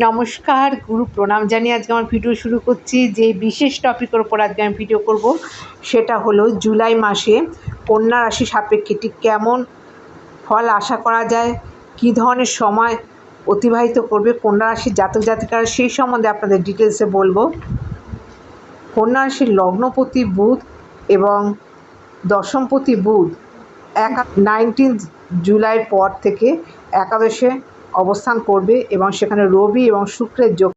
নমস্কার, গুরু প্রণাম জানিয়ে আজকে আমার ভিডিও শুরু করছি। যে বিশেষ টপিকের ওপর আজকে আমি ভিডিও করব, সেটা হলো জুলাই মাসে কন্যা রাশি সাপেক্ষে ঠিক কেমন ফল আশা করা যায়, কী ধরনের সময় অতিবাহিত করবে কন্যা রাশির জাতক জাতিকারা, সেই সম্বন্ধে আপনাদের ডিটেলসে বলব। কন্যা রাশির লগ্নপতি বুধ এবং দশমপতি বুধ এক নাইনটিন জুলাইয়ের পর থেকে একাদশে অবস্থান করবে এবং সেখানে রবি এবং শুক্রের যোগ।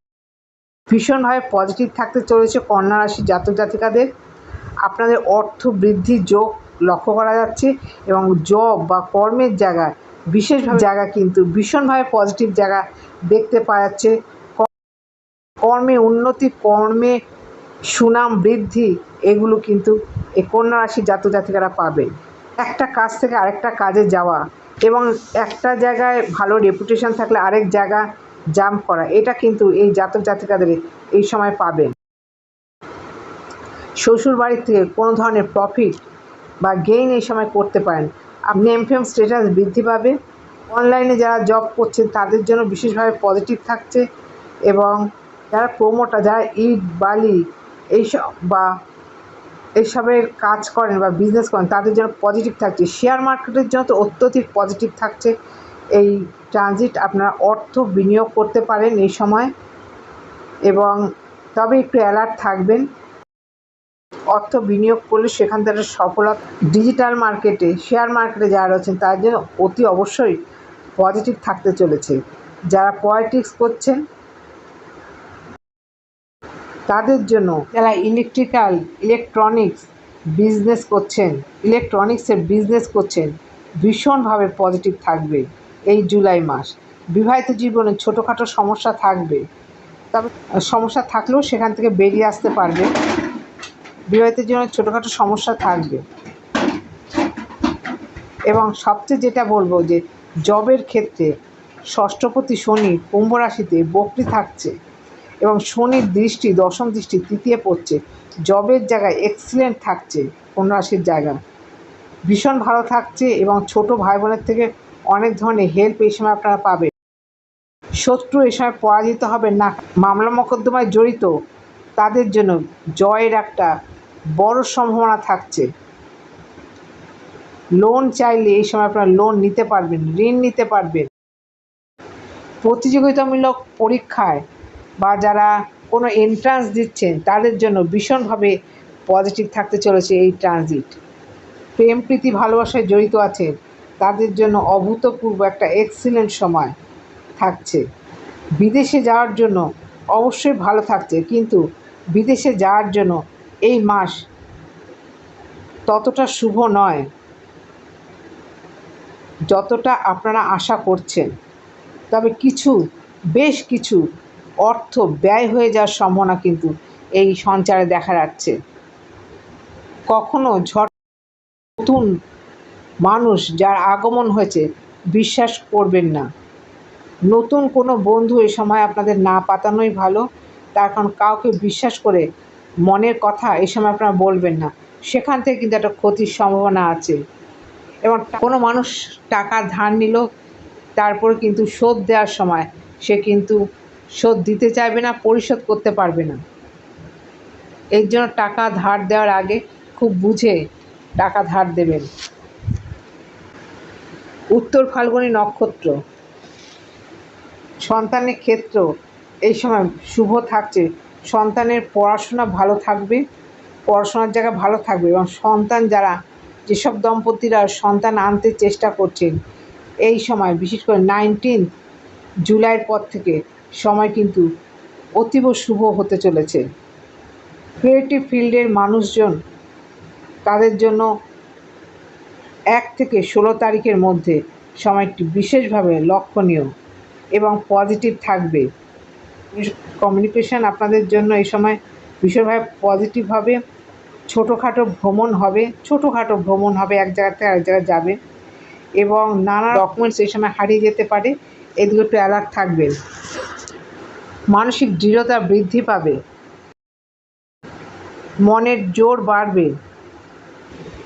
ভীষণভাবে পজিটিভ থাকতে চলেছে কন্যা রাশির জাতক জাতিকাদের। আপনাদের অর্থ বৃদ্ধির যোগ লক্ষ্য করা যাচ্ছে এবং জব বা কর্মের জায়গায়, বিশেষভাবে জায়গা কিন্তু ভীষণভাবে পজিটিভ জায়গা দেখতে পাওয়া যাচ্ছে। কর্মে উন্নতি, কর্মে সুনাম বৃদ্ধি, এগুলো কিন্তু এই কন্যা রাশির জাতক জাতিকারা পাবে। একটা কাজ থেকে আরেকটা কাজে যাওয়া এবং একটা জায়গায় ভালো রেপুটেশন থাকলে আরেক জায়গা জাম্প করা, এটা কিন্তু এই জাতক জাতিকাদের এই সময় পাবেন। শ্বশুর বাড়ির থেকে কোনো ধরনের প্রফিট বা গেইন এই সময় করতে পারেন। আপনি এমফেম স্টেটাস বৃদ্ধি পাবে। অনলাইনে যারা জব করছেন, তাদের জন্য বিশেষভাবে পজিটিভ থাকছে এবং যারা প্রোমোটার যারা ইট, বালি, এইসব বা এইসবের কাজ করেন বা বিজনেস করেন, তাদের জন্য পজিটিভ থাকছে। শেয়ার মার্কেটের জন্য তো অত্যধিক পজিটিভ থাকছে। এই ট্রানজিট আপনারা অর্থ বিনিয়োগ করতে পারেন এই সময়। এবং তবে একটু অ্যালার্ট থাকবেন, অর্থ বিনিয়োগ করলে সেখান থেকে সফলতা। ডিজিটাল মার্কেটে শেয়ার মার্কেটে যারা রয়েছেন তার জন্য অতি অবশ্যই পজিটিভ থাকতে চলেছে। যারা পলিটিক্স করছেন তাদের জন্য যারা ইলেকট্রিক্যাল ইলেকট্রনিক্স বিজনেস করছেন। ইলেকট্রনিক্সের বিজনেস করছেন। ভীষণভাবে পজিটিভ থাকবে এই জুলাই মাস। বিবাহিত জীবনে ছোটোখাটো সমস্যা থাকবে। তবে সমস্যা থাকলেও সেখান থেকে বেরিয়ে আসতে পারবে। বিবাহিত জীবনে ছোটোখাটো সমস্যা থাকবে। এবং সবচেয়ে যেটা বলব যে জবের ক্ষেত্রে ষষ্ঠপতি শনি কুম্ভ রাশিতে বকরি থাকছে। এবং শনির দৃষ্টি, দশম দৃষ্টি, তৃতীয় পড়ছে। জবের জায়গায় এক্সিলেন্ট থাকছে কোন রাশির জায়গা। ভীষণ ভালো থাকছে এবং ছোট ভাই বোনের থেকে অনেক ধরনের হেল্প এই সময় আপনারা পাবেন। শত্রু এ সময় পরাজিত হবে না। মামলা মোকদ্দমায় জড়িত, তাদের জন্য জয়ের একটা বড় সম্ভাবনা থাকছে। লোন চাইলে এই সময় আপনারা লোন নিতে পারবেন, ঋণ নিতে পারবেন। প্রতিযোগিতামূলক পরীক্ষায় বা যারা কোনো এন্ট্রান্স দিচ্ছেন, তাদের জন্য ভীষণভাবে পজিটিভ থাকতে চলেছে এই ট্রানজিট প্রেম, প্রীতি, ভালোবাসায় জড়িত আছেন, তাদের জন্য অভূতপূর্ব একটা এক্সিলেন্ট সময় থাকছে। বিদেশে যাওয়ার জন্য অবশ্যই ভালো থাকছে, কিন্তু বিদেশে যাওয়ার জন্য এই মাস ততটা শুভ নয়, যতটা আপনারা আশা করছেন। তবে কিছু, বেশ কিছু অর্থ ব্যয় হয়ে যাওয়ার সম্ভাবনা কিন্তু এই সঞ্চারে দেখা যাচ্ছে। কখনো ঝট নতুন মানুষ যার আগমন হয়েছে বিশ্বাস করবেন না। নতুন কোনো বন্ধু এ সময় আপনাদের না পাতানোই ভালো। তার কারণ কাউকে বিশ্বাস করে মনের কথা এ সময় আপনারা বলবেন না। সেখান থেকে কিন্তু একটা ক্ষতির সম্ভাবনা আছে। এবং কোনো মানুষ টাকা ধার নিল, তারপর কিন্তু শোধ দেওয়ার সময় সে কিন্তু শোধ দিতে চাইবে না, পরিশোধ করতে পারবে না। এর জন্য টাকা ধার দেওয়ার আগে খুব বুঝে টাকা ধার দেবেন। উত্তর ফাল্গুনী নক্ষত্র। সন্তানের ক্ষেত্র এই সময় শুভ থাকছে। সন্তানের পড়াশোনা ভালো থাকবে, পড়াশোনার জায়গা ভালো থাকবে এবং সন্তান যারা, যেসব দম্পতিরা সন্তান আনতে চেষ্টা করছেন, এই সময় বিশেষ করে নাইনটিন জুলাইয়ের পর থেকে সময় কিন্তু অতীব শুভ হতে চলেছে। ক্রিয়েটিভ ফিল্ডের মানুষজন তাদের জন্য এক থেকে ষোলো তারিখের মধ্যে সময়টি বিশেষভাবে লক্ষণীয় এবং পজিটিভ থাকবে। কমিউনিকেশান আপনাদের জন্য এই সময় ভীষণভাবে পজিটিভ হবে। ছোটোখাটো ভ্রমণ হবে, ছোটোখাটো ভ্রমণ হবে, এক জায়গা থেকে আরেক জায়গায় যাবে এবং নানা ডকুমেন্টস এই সময় হারিয়ে যেতে পারে। এদিকে একটু অ্যালার্ট থাকবেন মানসিক দৃঢ়তা বৃদ্ধি পাবে। মনের জোর বাড়বে।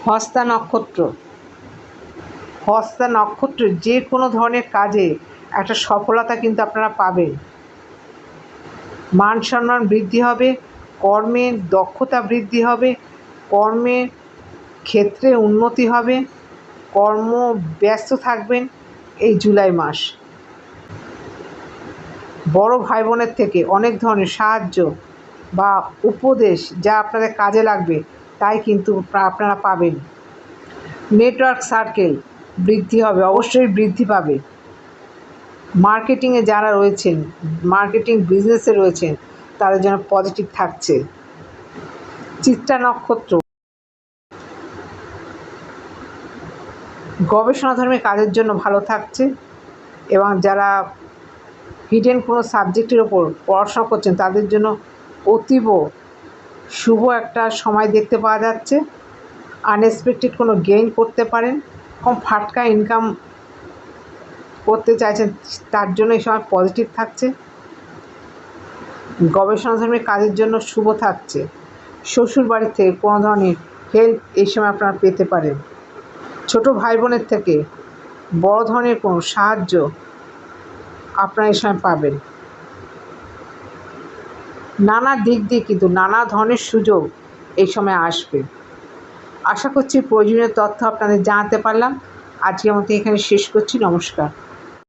হস্তা নক্ষত্র। হস্তা নক্ষত্রের যে কোনো ধরনের কাজে একটা সফলতা কিন্তু আপনারা পাবেন। মান সম্মান বৃদ্ধি হবে কর্মের দক্ষতা বৃদ্ধি হবে কর্মের ক্ষেত্রে উন্নতি হবে, কর্ম ব্যস্ত থাকবেন এই জুলাই মাস। বড় ভাই বোনের থেকে অনেক ধরনের সাহায্য বা উপদেশ যা আপনাদের কাজে লাগবে, তাই কিন্তু আপনারা পাবেন। নেটওয়ার্ক সার্কেল বৃদ্ধি হবে, অবশ্যই বৃদ্ধি পাবে। মার্কেটিংয়ে যারা রয়েছেন, মার্কেটিং বিজনেসে রয়েছেন, তাদের জন্য পজিটিভ থাকছে। চিত্রা নক্ষত্র। গবেষণা ধর্মী কাজের জন্য ভালো থাকছে এবং যারা হিডেন কোনো সাবজেক্টের ওপর পড়াশোনা করছেন, তাদের জন্য অতীব শুভ একটা সময় দেখতে পাওয়া যাচ্ছে। আনএক্সপেক্টেড কোনো গেইন করতে পারেন, কম ফাটকা ইনকাম করতে চাইছেন, তার জন্য এই সময় পজিটিভ থাকছে। গবেষণাধর্মী কাজের জন্য শুভ থাকছে। শ্বশুর বাড়ি থেকে কোনো ধরনের হেল্প এই সময় আপনারা পেতে পারেন। ছোট ভাই বোনের থেকে বড় ধরনের কোনো সাহায্য আপনারা এই সময় পাবেন। নানা দিক দিয়ে কিন্তু নানা ধরনের সুযোগ এই সময় আসবে। আশা করছি প্রয়োজনীয় তথ্য আপনাদের জানাতে পারলাম। আজকে মতো এখানে শেষ করছি। নমস্কার।